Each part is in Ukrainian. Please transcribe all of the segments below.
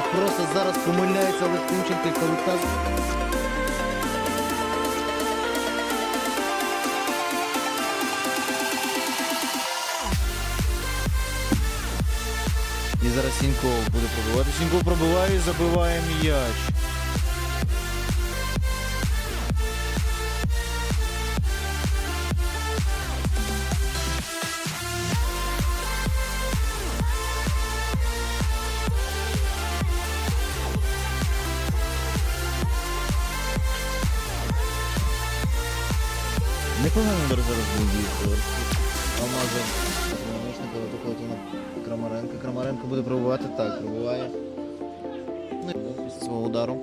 просто зараз помиляється Олег Тимченко коли так. І зараз Сіньков буде пробивати. Сіньков пробиває і забиває м'яч. Непогано зараз був бій. Алмазов намічника виходить на Крамаренка. Крамаренко буде пробувати. Так, пробуває. Ну, після свого удару.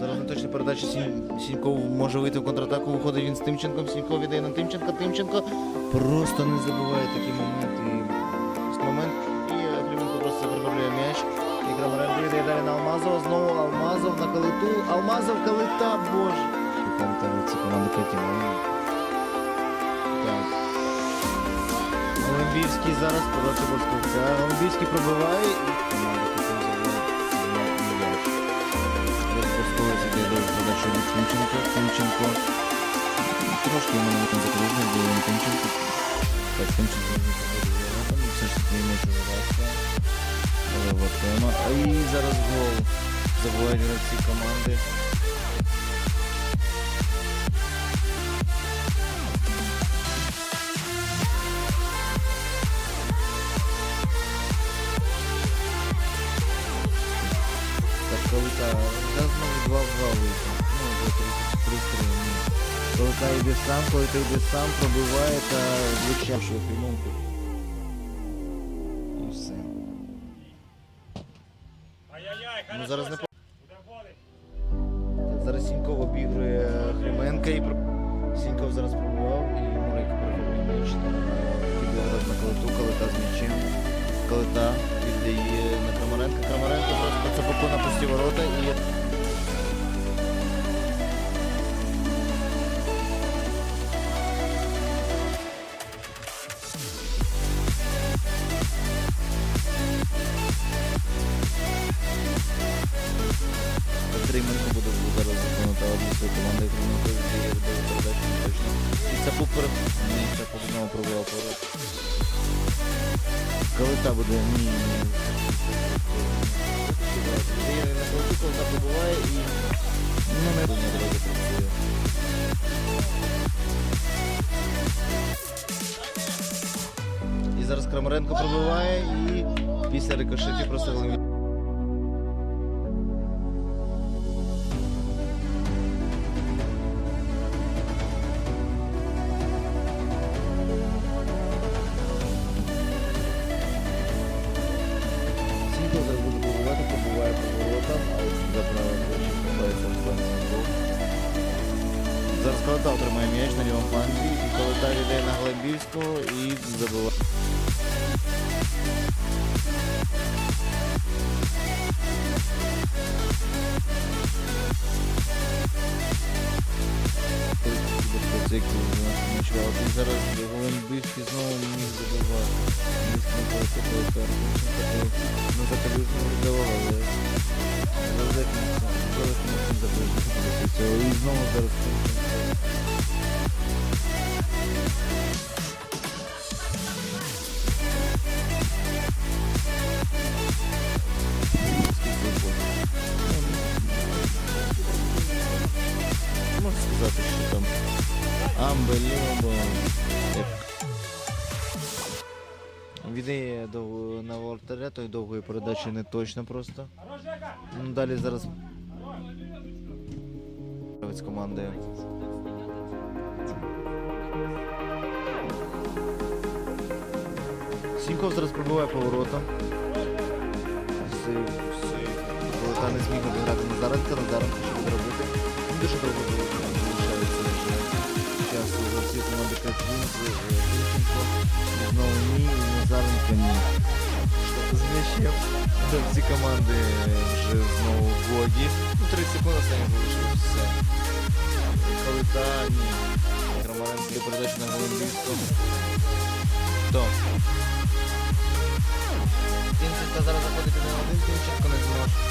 Зараз на точній передачі Сінь... Сіньков може вийти в контратаку. Виходить він з Тимченком. Сіньков віддає на Тимченка. Тимченко просто не забуває такі моменти. Момент. І Клименко просто прибавляє м'яч. І Крамаренко віддає далі на Алмазова. Знову Алмазов на калиту. Алмазов калита, боже. Там ці команди Катіна. Так. Олимпійський зараз проти Борськовця. Олимпійський пробиває і команда Тимченко. Тимченко. Трошки йому не закружно, бо він Тимченко. Так, Тимченко не забиває. Все ж таки м'яч уживається. Але вот тема. А і зараз гол. Забувають гравці команди. Так, Калита, зараз знову 2-2 вийшло. Ну, вже 3-3. ні. Калита йде сам, Калита йде сам, пробиває та влучавши Климонку. І все. Ну, зараз не Зараз Сіньков обігрує Хременка і Сіньков зараз пробував і Мурик переформує м'яч на піде зараз на Калиту, Калита з м'ячем. Калита віддає на Крамаренка. Крамаренко просто це на пусті ворота і Триманко буде зараз виконувати команду, яку він віддає передачу точно. І це пупер. Ні, це пуп знову пробував поворот. Калита буде. Ні, ні. Віддає на калиту, Калита пробуває і не буде працює. І зараз Крамаренко пробиває і після рикошетів просто голові. Зараз буде пробувати, пробуває поворотом, а ось за правим плечем ховається Руслан Сіньков. Зараз Калита отримає м'яч на лівому фланзі, і Калита віддає на Глебівського і забиває. І зараз Голембівський знову міг забивати. Міг не Калита, Ну, за Калюжного віддавав, але завжди зараз не забити цього. І знову зараз Тимченко. Можна сказати, що там Unbelievable. Віддає дов- на вратаря, той довгої передачі не точно просто. Ну, далі зараз з команди. Сіньков зараз пробиває поворотом. Сейв, сейв. Та не зміг обіграти Назаренка, Назаренко що буде робити. Він дуже довго вже Левицький, команди Катрінки, Вільченко, е, знову ні, Назаренко ні. Що знищив. Ці команди вже знову в блогі. Ну, 30 секунд останні залишили все. Калита, ні. Крамаренський передача на Голомбісту. Хто? Тінченко зараз заходить на один, Тінченко не зможе.